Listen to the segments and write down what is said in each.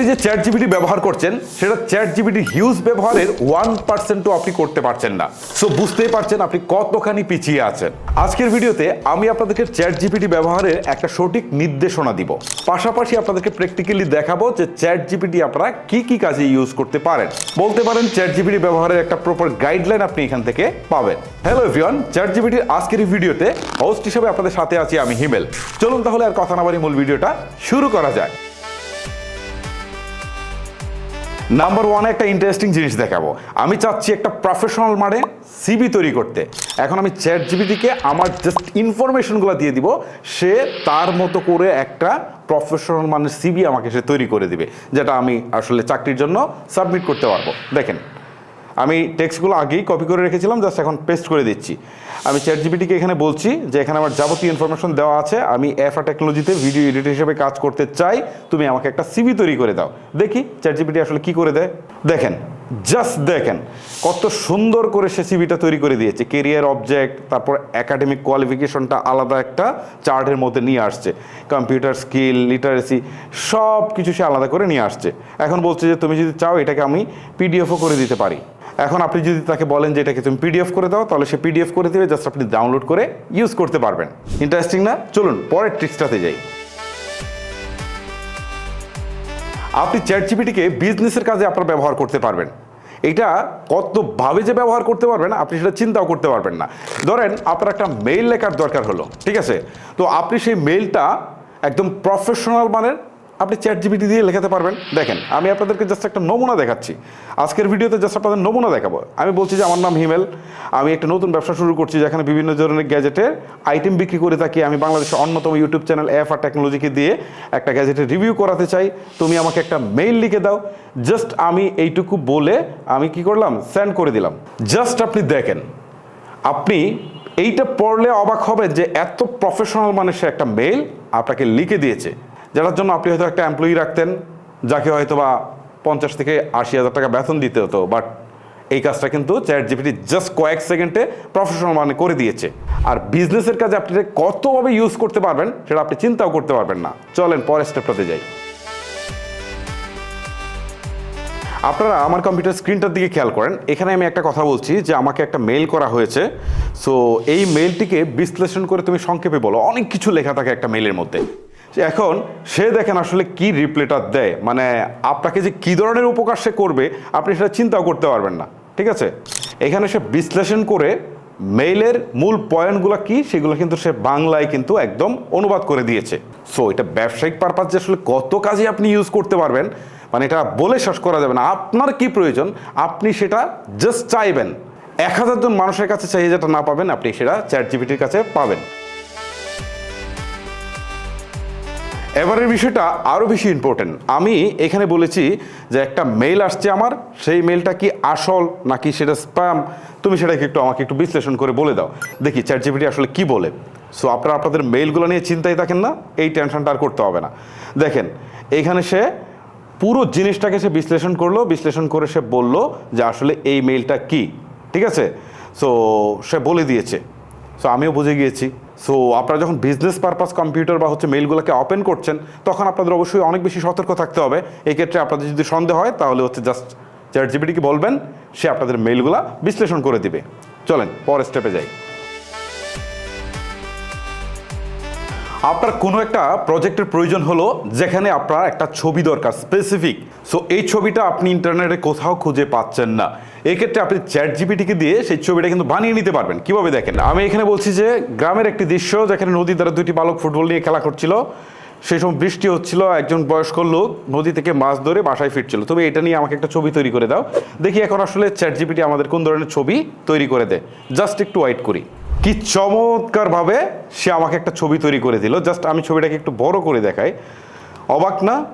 আপনি যে chat GPT ব্যবহার করছেন, সেটা চ্যাট জিবিটি হিউজ ব্যবহারের ওয়ান পার্সেন্টও আপনি করতে পারছেন না। সো বুঝতেই পারছেন আপনি কতখানি পিছিয়ে আছেন। আজকের ভিডিওতে আমি আপনাদেরকে চ্যাট জিপিটি ব্যবহারের একটা সঠিক নির্দেশনা দিব। পাশাপাশি আপনাদেরকে প্র্যাকটিক্যালি দেখাবো যে চ্যাট জিপিটি আপনারা কি কি কাজে ইউজ করতে পারেন। বলতে পারেন চ্যাট জিপিটি ব্যবহারের একটা প্রপার গাইডলাইন আপনি এখান থেকে পাবেন। হ্যালো এভরিওয়ান চ্যাট জিপিটির আজকের ভিডিওতে হোস্ট হিসেবে আপনাদের সাথে আছি আমি হিমেল। চলুন তাহলে আর কথা না বাড়ি মূল ভিডিওটা শুরু করা যায় নাম্বার ওয়ানে একটা ইন্টারেস্টিং জিনিস দেখাবো। আমি চাচ্ছি একটা প্রফেশনাল মানে সিবি তৈরি করতে। এখন আমি চ্যাট জিবিটিকে আমার জাস্ট ইনফরমেশনগুলো দিয়ে দিব। সে তার মতো করে একটা প্রফেশনাল মানে সিবি আমাকে সে তৈরি করে দিবে, যেটা আমি আসলে চাকরির জন্য সাবমিট করতে পারব। দেখেন আমি টেক্সটগুলো আগেই কপি করে রেখেছিলাম জাস্ট এখন পেস্ট করে দিচ্ছি। আমি চ্যাট জিপিটিকে এখানে বলছি যে, এখানে আমার যাবতীয় ইনফরমেশন দেওয়া আছে, আমি এফআ টেকনোলজিতে ভিডিও এডিটর হিসেবে কাজ করতে চাই, তুমি আমাকে একটা সিভি তৈরি করে দাও। দেখি চ্যাট জিপিটি আসলে কি করে দেয়। দেখেন জাস্ট দেখেন, কত সুন্দর করে সে সিভিটা তৈরি করে দিয়েছে। কেরিয়ার অবজেক্ট তারপর একাডেমিক কোয়ালিফিকেশনটা আলাদা একটা চার্টের মধ্যে নিয়ে আসছে। কম্পিউটার স্কিল লিটারেসি সব কিছু সে আলাদা করে নিয়ে আসছে। এখন বলছে যে, তুমি যদি চাও, এটাকে আমি পিডিএফও করে দিতে পারি। এখন আপনি যদি তাকে বলেন যে এটাকে তুমি পিডিএফ করে দাও, তাহলে সে পিডিএফ করে দেবে জাস্ট আপনি ডাউনলোড করে ইউজ করতে পারবেন। ইন্টারেস্টিং না? চলুন, পরের ট্রিক্সটাতে যাই। আপনি চ্যাট জিপিটিকে বিজনেসের কাজে আপনার ব্যবহার করতে পারবেন। এটা কতভাবে যে ব্যবহার করতে পারবেন, আপনি সেটা চিন্তাও করতে পারবেন না। ধরেন, আপনার একটা মেইল লেখার দরকার হলো, ঠিক আছে? তো আপনি সেই মেইলটা একদম প্রফেশনাল মানের আপনি চ্যাট জিপিটি দিয়ে লেখাতে পারবেন। দেখেন, আমি আপনাদেরকে জাস্ট একটা নমুনা দেখাচ্ছি। আজকের ভিডিওতে জাস্ট আপনাদের নমুনা দেখাবো। আমি বলছি যে আমার নাম হিমেল। আমি একটা নতুন ব্যবসা শুরু করছি যেখানে বিভিন্ন ধরনের গ্যাজেটের আইটেম বিক্রি করে থাকি। আমি বাংলাদেশের অন্যতম ইউটিউব চ্যানেল এফ আর টেকনোলজিকে দিয়ে একটা গ্যাজেটের রিভিউ করাতে চাই। তুমি আমাকে একটা মেইল লিখে দাও। জাস্ট আমি এইটুকু বলে আমি কি করলাম? সেন্ড করে দিলাম। জাস্ট আপনি দেখেন, আপনি এইটা পড়লে অবাক হবে যে এত প্রফেশনাল মানে সে একটা মেইল আপনাকে লিখে দিয়েছে। যেটার জন্য আপনি হয়তো একটা এমপ্লয়ি রাখতেন, যাকে হয়তো বা পঞ্চাশ থেকে আশি হাজার টাকা বেতন দিতে হতো বাট এই কাজটা কিন্তু চ্যাট জিপিটি জাস্ট কয়েক সেকেন্ডে প্রফেশনাল মানে করে দিয়েছে। আর বিজনেসের কাজে আপনি কতভাবে ইউজ করতে পারবেন, সেটা আপনি চিন্তাও করতে পারবেন না। চলেন, পরের স্টেপটাতে যাই। আপনারা আমার কম্পিউটার স্ক্রিনটার দিকে খেয়াল করেন। এখানে আমি একটা কথা বলছি যে আমাকে একটা মেইল করা হয়েছে। সো এই মেইলটিকে বিশ্লেষণ করে তুমি সংক্ষেপে বলো। অনেক কিছু লেখা থাকে একটা মেইলের মধ্যে। এখন সে দেখেন আসলে কি রিপ্লেটার দেয়। মানে আপনাকে যে কী ধরনের উপকার সে করবে, আপনি সেটা চিন্তাও করতে পারবেন না। ঠিক আছে? এখানে সে বিশ্লেষণ করে মেইলের মূল পয়েন্টগুলো কি, সেগুলো কিন্তু সে বাংলায় কিন্তু একদম অনুবাদ করে দিয়েছে। সো এটা ব্যবসায়িক পারপাস যে আসলে কত কাজে আপনি ইউজ করতে পারবেন মানে এটা বলে শেষ করা যাবে না। আপনার কি প্রয়োজন, আপনি সেটা জাস্ট চাইবেন। এক হাজার জন মানুষের কাছে চাই যেটা না পাবেন, আপনি সেটা চ্যাট জিপিটির কাছে পাবেন। এবারের বিষয়টা আরও বেশি ইম্পর্টেন্ট আমি এখানে বলেছি যে একটা মেইল আসছে আমার, সেই মেইলটা কি আসল নাকি সেটা স্প্যাম তুমি সেটাকে একটু আমাকে একটু বিশ্লেষণ করে বলে দাও। দেখি চ্যাট জিপিটি আসলে কি বলে? সো আপনারা আপনাদের মেইলগুলো নিয়ে চিন্তায় থাকেন না, এই টেনশনটা আর করতে হবে না। দেখেন এইখানে সে পুরো জিনিসটাকে সে বিশ্লেষণ করল, বিশ্লেষণ করে সে বলল যে আসলে এই মেইলটা কি? ঠিক আছে? সো সে বলে দিয়েছে। সো আমিও বুঝে গিয়েছি। সো আপনারা যখন বিজনেস পারপাস কম্পিউটার বা হচ্ছে মেইলগুলোকে ওপেন করছেন, তখন আপনাদের অবশ্যই অনেক বেশি সতর্ক থাকতে হবে। এই ক্ষেত্রে আপনাদের যদি সন্দেহ হয়, তাহলে হচ্ছে জাস্ট চ্যাট জিবিটিকে বলবেন, সে আপনাদের মেইলগুলো বিশ্লেষণ করে দিবে। চলেন, পরের স্টেপে যাই। আপনার কোনো একটা প্রজেক্টের প্রয়োজন হলো, যেখানে আপনার একটা ছবি দরকার স্পেসিফিক সো এই ছবিটা আপনি ইন্টারনেটে কোথাও খুঁজে পাচ্ছেন না। এই ক্ষেত্রে আপনি চ্যাট জিপিটিকে দিয়ে সেই ছবিটা কিন্তু বানিয়ে নিতে পারবেন। কীভাবে দেখেন? আমি এখানে বলছি যে, গ্রামের একটি দৃশ্য যেখানে নদী দ্বারা দুটি বালক ফুটবল নিয়ে খেলা করছিল। সেই সময় বৃষ্টি হচ্ছিল, একজন বয়স্ক লোক নদী থেকে মাছ ধরে বাসায় ফিরছিল। তবে এটা নিয়ে আমাকে একটা ছবি তৈরি করে দাও। দেখি এখন আসলে চ্যাট জিপিটি আমাদের কোন ধরনের ছবি তৈরি করে দেয়। জাস্ট একটু ওয়াইট করি। কি চমৎকারভাবে সে আমাকে একটা ছবি তৈরি করে দিল। জাস্ট আমি ছবিটাকে একটু বড় করে দেখাই। অবাক না?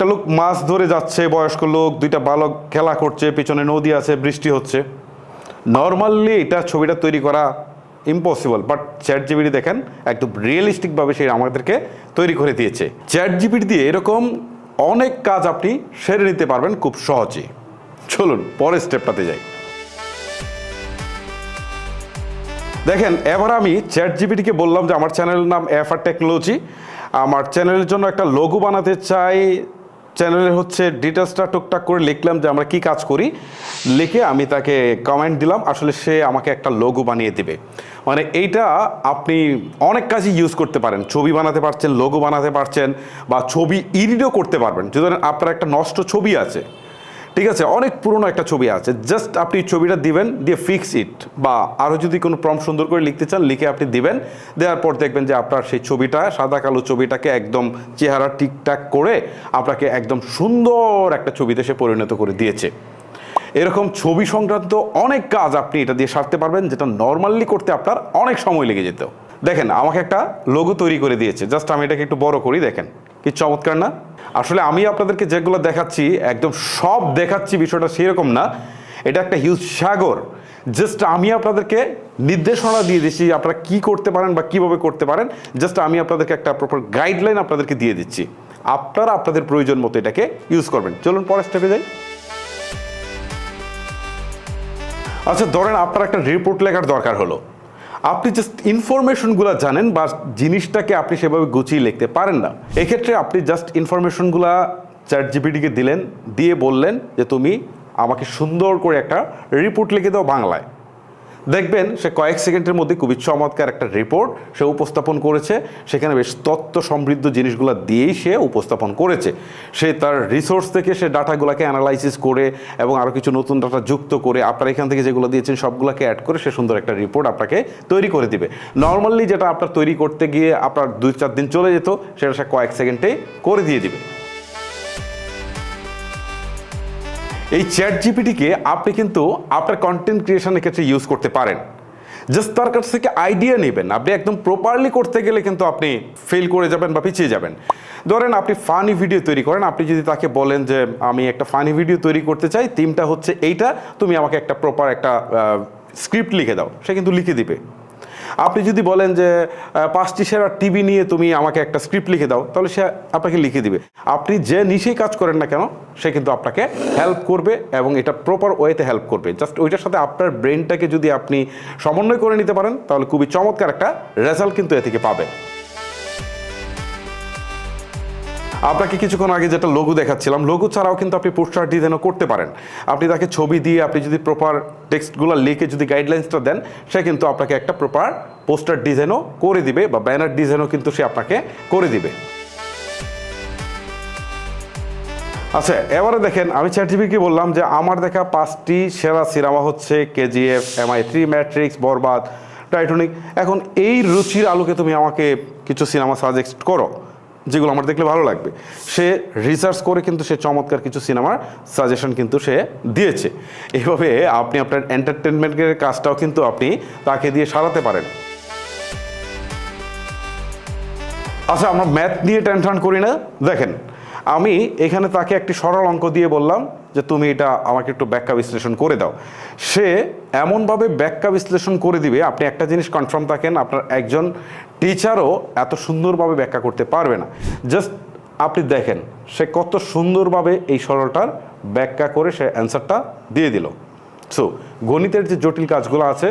একটা লোক মাছ ধরে যাচ্ছে, বয়স্ক লোক, দুইটা বালক খেলা করছে, পিছনে নদী আছে, বৃষ্টি হচ্ছে। নর্মালি এটা ছবিটা তৈরি করা ইম্পসিবল বাট চ্যাট জিবিটি দেখেন, একদম রিয়েলিস্টিকভাবে সে আমাদেরকে তৈরি করে দিয়েছে। চ্যাট জিবিটি দিয়ে এরকম অনেক কাজ আপনি সেরে নিতে পারবেন খুব সহজে চলুন, পরের স্টেপটাতে যাই। দেখেন, এবার আমি চ্যাট জিপিটিকে বললাম যে, আমার চ্যানেলের নাম এফআর টেকনোলজি আমার চ্যানেলের জন্য একটা লোগো বানাতে চাই চ্যানেলের হচ্ছে ডিটেলসটা টুকটাক করে লিখলাম যে আমরা কি কাজ করি। লিখে আমি তাকে কমেন্ট দিলাম, আসলে সে আমাকে একটা লোগো বানিয়ে দিবে। মানে এইটা আপনি অনেক কাজই ইউজ করতে পারেন। ছবি বানাতে পারছেন লোগো বানাতে পারছেন, বা ছবি ইডিটও করতে পারবেন। যদি আপনার একটা নষ্ট ছবি আছে ঠিক আছে, অনেক পুরনো একটা ছবি আছে। জাস্ট আপনি ছবিটা দিবেন, দিয়ে ফিক্স ইট বা আরও যদি কোনো প্রম সুন্দর করে লিখতে চান, লিখে আপনি দিবেন। দেওয়ার পর দেখবেন যে আপনার সেই ছবিটা, সাদা কালো ছবিটাকে একদম চেহারা ঠিকঠাক করে আপনাকে একদম সুন্দর একটা ছবিতে সে পরিণত করে দিয়েছে। এরকম ছবি সংক্রান্ত অনেক কাজ আপনি এটা দিয়ে সারতে পারবেন, যেটা নর্মালি করতে আপনার অনেক সময় লেগে যেত। দেখেন, আমাকে একটা লোগো তৈরি করে দিয়েছে। জাস্ট আমি এটাকে একটু বড় করি, দেখেন। কি চমৎকার না? আসলে আমি আপনাদেরকে যেগুলো দেখাচ্ছি, একদম সব দেখাচ্ছি বিষয়টা সেরকম না। এটা একটা হিউজ সাগর। জাস্ট আমি আপনাদেরকে নির্দেশনা দিয়ে দিচ্ছি, আপনারা কি করতে পারেন বা কীভাবে করতে পারেন। জাস্ট আমি আপনাদেরকে একটা প্রপার গাইডলাইন আপনাদেরকে দিয়ে দিচ্ছি। আপনারা আপনাদের প্রয়োজন মতো এটাকে ইউজ করবেন। চলুন পরের স্টেপে যাই। আচ্ছা ধরেন আপনার একটা রিপোর্ট লেখার দরকার হলো। আপনি জাস্ট ইনফরমেশনগুলো জানেন বা জিনিসটাকে আপনি সেভাবে গুছিয়ে লিখতে পারেন না। এক্ষেত্রে আপনি জাস্ট ইনফরমেশনগুলা চ্যাট জিপিটিকে দিলেন, দিয়ে বললেন যে, তুমি আমাকে সুন্দর করে একটা রিপোর্ট লিখে দাও বাংলায়। দেখবেন সে কয়েক সেকেন্ডের মধ্যে খুবই চমৎকার একটা রিপোর্ট সে উপস্থাপন করেছে। সেখানে বেশ তত্ত্ব সমৃদ্ধ জিনিসগুলো দিয়েই সে উপস্থাপন করেছে। সে তার রিসোর্স থেকে সে ডাটাগুলোকে অ্যানালাইসিস করে এবং আরও কিছু নতুন ডাটা যুক্ত করে আপনার এখান থেকে যেগুলো দিয়েছেন সবগুলোকে অ্যাড করে সে সুন্দর একটা রিপোর্ট আপনাকে তৈরি করে দিবে। নর্মালি যেটা আপনার তৈরি করতে গিয়ে আপনার দুই চার দিন চলে যেত, সেটা সে কয়েক সেকেন্ডেই করে দিয়ে দিবে। এই চ্যাট জিপিটিকে আপনি কিন্তু আপনার কন্টেন্ট ক্রিয়েশনের ক্ষেত্রে ইউজ করতে পারেন। জাস্ট তার কাছ থেকে আইডিয়া নেবেন। আপনি একদম প্রপারলি করতে গেলে কিন্তু আপনি ফেল করে যাবেন বা পিছিয়ে যাবেন। ধরেন আপনি ফানি ভিডিও তৈরি করেন। আপনি যদি তাকে বলেন যে, আমি একটা ফানি ভিডিও তৈরি করতে চাই। থিমটা হচ্ছে এইটা। তুমি আমাকে একটা প্রপার একটা স্ক্রিপ্ট লিখে দাও। সে কিন্তু লিখে দিবে। আপনি যদি বলেন যে পাঁচটি সেরা টিভি নিয়ে তুমি আমাকে একটা স্ক্রিপ্ট লিখে দাও, তাহলে সে আপনাকে লিখে দিবে। আপনি যে নিশেই কাজ করেন না কেন, সে কিন্তু আপনাকে হেল্প করবে এবং এটা প্রপার ওয়েতে হেল্প করবে। জাস্ট ওইটার সাথে আপনার ব্রেনটাকে যদি আপনি সমন্বয় করে নিতে পারেন, তাহলে খুবই চমৎকার একটা রেজাল্ট কিন্তু এ থেকে পাবেন। আপনাকে কিছুক্ষণ আগে যেটা লঘু দেখাচ্ছিলাম, লঘু ছাড়াও কিন্তু আপনি পোস্টার ডিজাইনও করতে পারেন। আপনি তাকে ছবি দিয়ে আপনি যদি প্রপার টেক্সটগুলো লিখে যদি গাইডলাইন্সটা দেন, সে কিন্তু আপনাকে একটা প্রপার পোস্টার ডিজাইনও করে দিবে বা ব্যানার ডিজাইনও কিন্তু সে আপনাকে করে দিবে। আচ্ছা এবারে দেখেন, আমি চ্যাটিভিকে বললাম যে আমার দেখা পাঁচটি সেরা সিনেমা হচ্ছে KGF MI three Matrix Barbaad Titanic এখন এই রুচির আলোকে তুমি আমাকে কিছু সিনেমা সাজেস্ট করো। যেগুলো আমার দেখলে ভালো লাগবে। সে রিসার্চ করে কিন্তু সে চমৎকার কিছু সিনেমার সাজেশন কিন্তু সে দিয়েছে। এইভাবে আপনি আপনার এন্টারটেনমেন্টের কাজটাও কিন্তু আপনি তাকে দিয়ে সারাতে পারেন। আচ্ছা আমরা ম্যাথ নিয়ে টেনশন করি না? দেখেন, আমি এখানে তাকে একটি সরল অঙ্ক দিয়ে বললাম যে, তুমি এটা আমাকে একটু ব্যাখ্যা বিশ্লেষণ করে দাও। সে এমনভাবে ব্যাখ্যা বিশ্লেষণ করে দিবে, আপনি একটা জিনিস কনফার্ম থাকেন, আপনার একজন টিচারও এত সুন্দরভাবে ব্যাখ্যা করতে পারবে না। জাস্ট আপনি দেখেন, সে কত সুন্দরভাবে এই সরলটার ব্যাখ্যা করে সে অ্যান্সারটা দিয়ে দিল। সো গণিতের যে জটিল কাজগুলো আছে,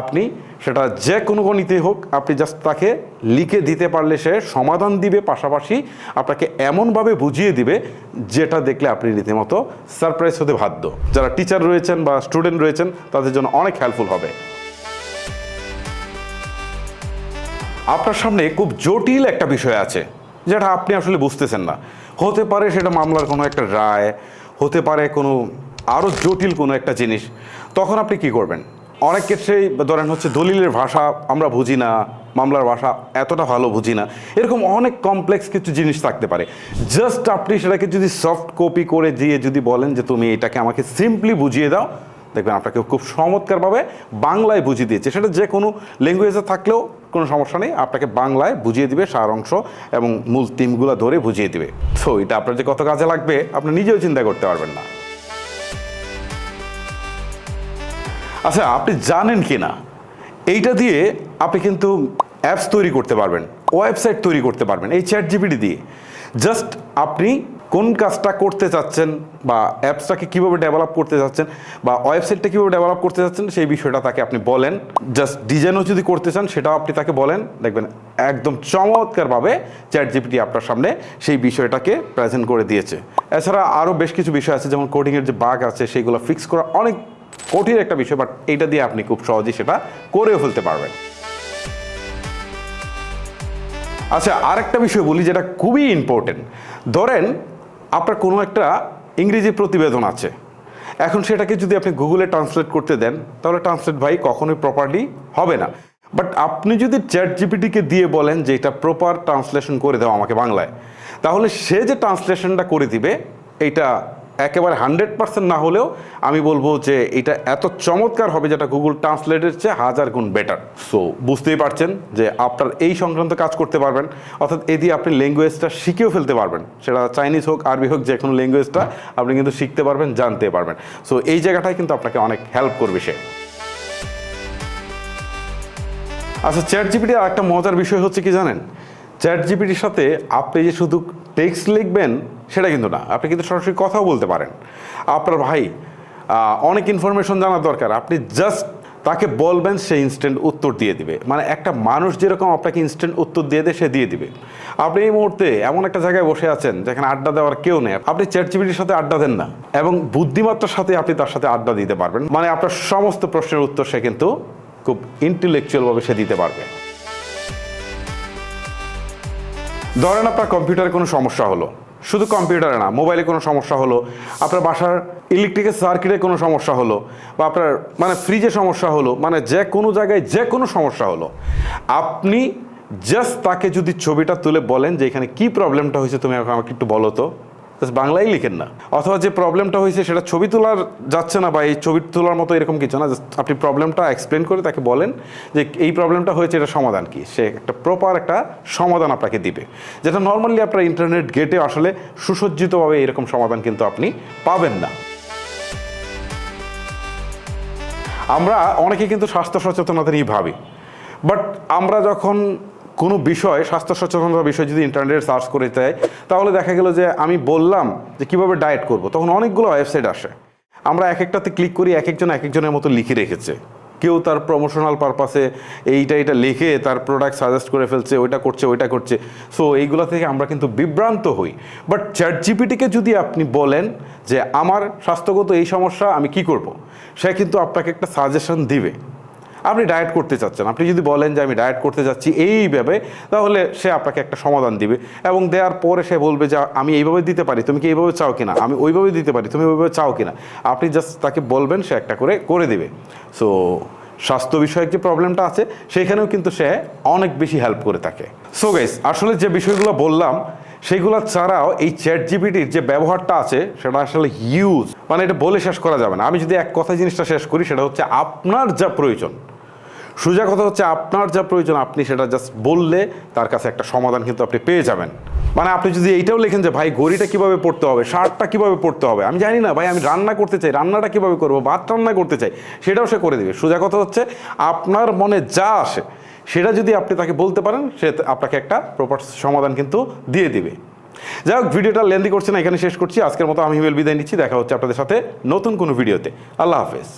আপনি সেটা যে কোনো গণিতে হোক, আপনি জাস্ট তাকে লিখে দিতে পারলে সে সমাধান দিবে, পাশাপাশি আপনাকে এমনভাবে বুঝিয়ে দিবে, যেটা দেখলে আপনি রীতিমতো সারপ্রাইজ হতে বাধ্য। যারা টিচার রয়েছেন বা স্টুডেন্ট রয়েছেন, তাদের জন্য অনেক হেল্পফুল হবে। আপনার সামনে খুব জটিল একটা বিষয় আছে, যেটা আপনি আসলে বুঝতেছেন না। হতে পারে সেটা মামলার কোনো একটা রায়, হতে পারে কোনো আরও জটিল কোনো একটা জিনিস। তখন আপনি কি করবেন? অনেক ক্ষেত্রেই ধরেন হচ্ছে দলিলের ভাষা আমরা বুঝি না, মামলার ভাষা এতটা ভালো বুঝি না। এরকম অনেক কমপ্লেক্স কিছু জিনিস থাকতে পারে। জাস্ট আপনি সেটাকে যদি সফট কপি করে দিয়ে যদি বলেন যে তুমি এটাকে আমাকে সিম্পলি বুঝিয়ে দাও দেখবেন আপনাকে খুব চমৎকারভাবে বাংলায় বুঝিয়ে দিয়েছে। সেটা যে কোনো ল্যাঙ্গুয়েজে থাকলেও কোনো সমস্যা নেই, আপনাকে বাংলায় বুঝিয়ে দিবে সার অংশ এবং মূল থিমগুলো ধরে বুঝিয়ে দিবে। সো এটা আপনার যে কত কাজে লাগবে, আপনি নিজেও চিন্তা করতে পারবেন না। আচ্ছা আপনি জানেন কি না? এইটা দিয়ে আপনি কিন্তু অ্যাপস তৈরি করতে পারবেন ওয়েবসাইট তৈরি করতে পারবেন, এই চ্যাট জিপিটি দিয়ে। জাস্ট আপনি কোন কাজটা করতে চাচ্ছেন বা অ্যাপসটাকে কীভাবে ডেভেলপ করতে চাচ্ছেন বা ওয়েবসাইটটা কীভাবে ডেভেলপ করতে চাচ্ছেন, সেই বিষয়টা তাকে আপনি বলেন। জাস্ট ডিজাইনও যদি করতে চান, সেটাও আপনি তাকে বলেন। দেখবেন একদম চমৎকারভাবে চ্যাট জিপিটি আপনার সামনে সেই বিষয়টাকে প্রেজেন্ট করে দিয়েছে। এছাড়া আরও বেশ কিছু বিষয় আছে, যেমন কোডিংয়ের যে বাঘ আছে সেগুলো ফিক্স করা অনেক কঠিন একটা বিষয় বাট এইটা দিয়ে আপনি খুব সহজেই সেটা করেও ফেলতে পারবেন। আচ্ছা আরেকটা বিষয় বলি, যেটা খুবই ইম্পর্টেন্ট ধরেন আপনার কোনো একটা ইংরেজি প্রতিবেদন আছে। এখন সেটাকে যদি আপনি গুগলে ট্রান্সলেট করতে দেন, তাহলে ট্রান্সলেট ভাই কখনোই প্রপারলি হবে না। বাট আপনি যদি চ্যাট জিপিটিকে দিয়ে বলেন যে এটা প্রপার ট্রান্সলেশন করে দাও আমাকে বাংলায়, তাহলে সে যে ট্রান্সলেশনটা করে দিবে এইটা একেবারে হান্ড্রেড পার্সেন্ট না হলেও আমি বলব যে এটা এত চমৎকার হবে যেটা গুগল ট্রান্সলেটের চেয়ে হাজার গুণ বেটার সো বুঝতেই পারছেন যে আপনার এই সংক্রান্ত কাজ করতে পারবেন, অর্থাৎ এই দিয়ে আপনি ল্যাঙ্গুয়েজটা শিখেও ফেলতে পারবেন। সেটা চাইনিজ হোক আরবি হোক, যে কোনো ল্যাঙ্গুয়েজটা আপনি কিন্তু শিখতে পারবেন, জানতে পারবেন। সো এই জায়গাটায় কিন্তু আপনাকে অনেক হেল্প করবে সে। আচ্ছা চ্যাট জিপিটি আর একটা মজার বিষয় হচ্ছে কি জানেন? চ্যাট জিপিটির সাথে আপনি যে শুধু টেক্সট লিখবেন সেটা কিন্তু না। আপনি কিন্তু সরাসরি কথাও বলতে পারেন। আপনার ভাই অনেক ইনফরমেশন জানার দরকার। আপনি জাস্ট তাকে বলবেন, সে ইনস্ট্যান্ট উত্তর দিয়ে দিবে। মানে একটা মানুষ যেরকম আপনাকে ইনস্ট্যান্ট উত্তর দিয়ে দেয়, সে দিয়ে দিবে। আপনি এই মুহূর্তে এমন একটা জায়গায় বসে আছেন, যেখানে আড্ডা দেওয়ার কেউ নেই। আপনি চ্যাট জিপিটির সাথে আড্ডা দেন না। এবং বুদ্ধিমত্তার সাথে আপনি তার সাথে আড্ডা দিতে পারবেন। মানে আপনার সমস্ত প্রশ্নের উত্তর সে কিন্তু খুব ইন্টেলেকচুয়ালভাবে সে দিতে পারবে। ধরেন আপনার কম্পিউটারে কোনো সমস্যা হলো। শুধু কম্পিউটারে না মোবাইলে কোনো সমস্যা হলো, আপনার বাসার ইলেকট্রিকের সার্কিটে কোনো সমস্যা হলো, বা আপনার মানে ফ্রিজে সমস্যা হলো মানে যে কোনো জায়গায় যে কোনো সমস্যা হলো, আপনি জাস্ট তাকে যদি ছবিটা তুলে বলেন যে এখানে কী প্রবলেমটা হয়েছে, তুমি আমাকে একটু বলো তো। বাংলায় লিখেন না। অথবা যে প্রবলেমটা হয়েছে, সেটা ছবি তোলার যাচ্ছে না বা এই ছবি তোলার মতো এরকম কিছু না। আপনি প্রবলেমটা এক্সপ্লেন করে তাকে বলেন যে এই প্রবলেমটা হয়েছে, এটা সমাধান কি? সে একটা প্রপার একটা সমাধান আপনাকে দিবে। যেটা নর্মালি আপনার ইন্টারনেট গেটে আসলে সুসজ্জিতভাবে এরকম সমাধান কিন্তু আপনি পাবেন না। আমরা অনেকে কিন্তু স্বাস্থ্য সচেতনতা নিয়ে ভাবি। বাট আমরা যখন কোনো বিষয়, স্বাস্থ্য সচেতনতার বিষয় যদি ইন্টারনেটে সার্চ করে দেয়, তাহলে দেখা গেল যে আমি বললাম যে কীভাবে ডায়েট করব। তখন অনেকগুলো ওয়েবসাইট আসে। আমরা এক একটাতে ক্লিক করি, এক একজন এক একজনের মতো লিখে রেখেছে। কেউ তার প্রমোশনাল পারপাসে এইটা এটা লিখে তার প্রোডাক্ট সাজেস্ট করে ফেলছে, ওইটা করছে ওইটা করছে। সো এইগুলো থেকে আমরা কিন্তু বিভ্রান্ত হই। বাট চ্যাট জিপিটিকে যদি আপনি বলেন যে, আমার স্বাস্থ্যগত এই সমস্যা, আমি কি করব? সে কিন্তু আপনাকে একটা সাজেশন দিবে। আপনি ডায়েট করতে চাচ্ছেন। আপনি যদি বলেন যে আমি ডায়েট করতে যাচ্ছি এইভাবে তাহলে সে আপনাকে একটা সমাধান দিবে এবং দেওয়ার পরে সে বলবে যে, আমি এইভাবে দিতে পারি, তুমি কি এইভাবে চাও কিনা? আমি ওইভাবে দিতে পারি, তুমি ওইভাবে চাও কিনা? আপনি জাস্ট তাকে বলবেন, সে একটা করে করে দিবে। সো স্বাস্থ্য বিষয়ক যে প্রবলেমটা আছে, সেখানেও কিন্তু সে অনেক বেশি হেল্প করে থাকে। সো গাইস আসলে যে বিষয়গুলো বললাম সেইগুলো ছাড়াও এই চ্যাট জিপিটির যে ব্যবহারটা আছে, সেটা আসলে হিউজ মানে এটা বলে শেষ করা যাবে না। আমি যদি এক কথা জিনিসটা শেষ করি, সেটা হচ্ছে আপনার যা প্রয়োজন সোজা কথা হচ্ছে আপনার যা প্রয়োজন, আপনি সেটা জাস্ট বললে তার কাছে একটা সমাধান কিন্তু আপনি পেয়ে যাবেন। মানে আপনি যদি এইটাও লেখেন যে, ভাই গড়িটা কীভাবে পড়তে হবে, শার্টটা কীভাবে পড়তে হবে? আমি জানি না, ভাই, আমি রান্না করতে চাই, রান্নাটা কীভাবে করব, ভাত রান্না করতে চাই, সেটাও সে করে দেবে। সোজা কথা হচ্ছে, আপনার মনে যা আসে, সেটা যদি আপনি তাকে বলতে পারেন, সে আপনাকে একটা প্রপার সমাধান কিন্তু দিয়ে দিবে। যাই হোক, ভিডিওটা লেন্দি করছি না, এখানে শেষ করছি। আজকের মতো আমি বিদায় নিচ্ছি, দেখা হচ্ছে আপনাদের সাথে নতুন কোনো ভিডিওতে। আল্লাহ হাফেজ।